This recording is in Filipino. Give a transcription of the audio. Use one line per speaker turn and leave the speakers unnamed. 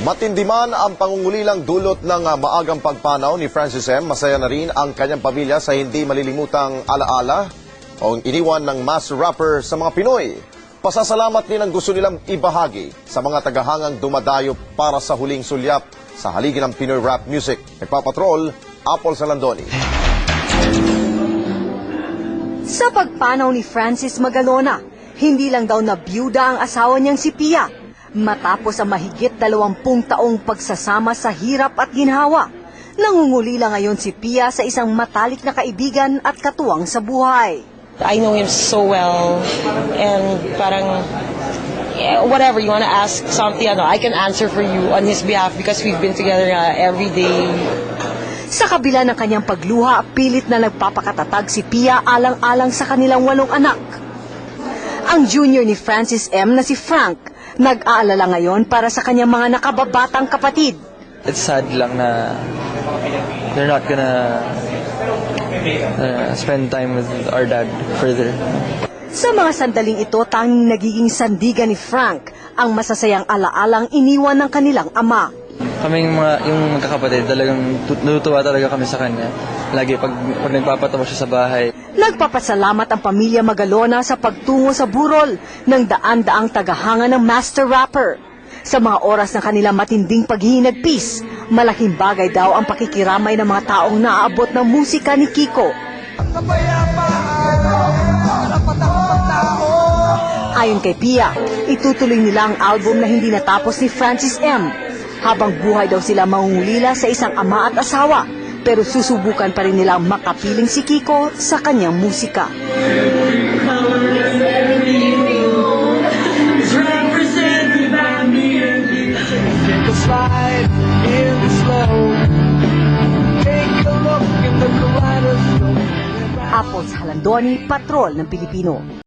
Matindi man ang pangungulilang dulot ng ah, maagang pagpanaw ni Francis M. Masaya na rin ang kanyang pamilya sa hindi malilimutang alaala o iniwan ng mass rapper sa mga Pinoy. Pasasalamat din ang gusto nilang ibahagi sa mga tagahangang dumadayo para sa huling sulyap sa haligi ng Pinoy rap music. Nagpapatrol, Apple Salandoni.
Sa pagpanaw ni Francis Magalona, hindi lang daw nabiyuda ang asawa niyang si Pia matapos ang mahigit dalawampung taong pagsasama sa hirap at ginhawa. Nangungulila ngayon si Pia sa isang matalik na kaibigan at katuwang sa buhay.
I know him so well and parang whatever you want to ask something ano, I can answer for you on his behalf because we've been together uh, every day.
Sa kabila ng kanyang pagluha, pilit na nagpapakatatag si Pia alang-alang sa kanilang walong anak. Ang junior ni Francis M na si Frank, nag-aalala ngayon para sa kanyang mga nakababatang kapatid.
it's sad lang na they're not gonna uh, spend time with our dad further.
Sa mga sandaling ito, tanging nagiging sandigan ni Frank ang masasayang alaalang iniwan ng kanilang ama.
Kaming mga, yung magkakapatid, talagang tut- natutuwa talaga kami sa kanya. Lagi pag, pag nagpapatawa siya sa bahay.
Nagpapasalamat ang pamilya Magalona sa pagtungo sa burol ng daan-daang tagahanga ng master rapper. Sa mga oras ng kanilang matinding paghihinagpis, malaking bagay daw ang pakikiramay ng mga taong naaabot ng musika ni Kiko. Ayon kay Pia, itutuloy nila ang album na hindi natapos ni Francis M. Habang buhay daw sila mangungulila sa isang ama at asawa, pero susubukan pa rin nilang makapiling si Kiko sa kanyang musika.
slide in the snow. Take a look in the kaleidoscope.
Apples Halandoni, Patrol ng Pilipino.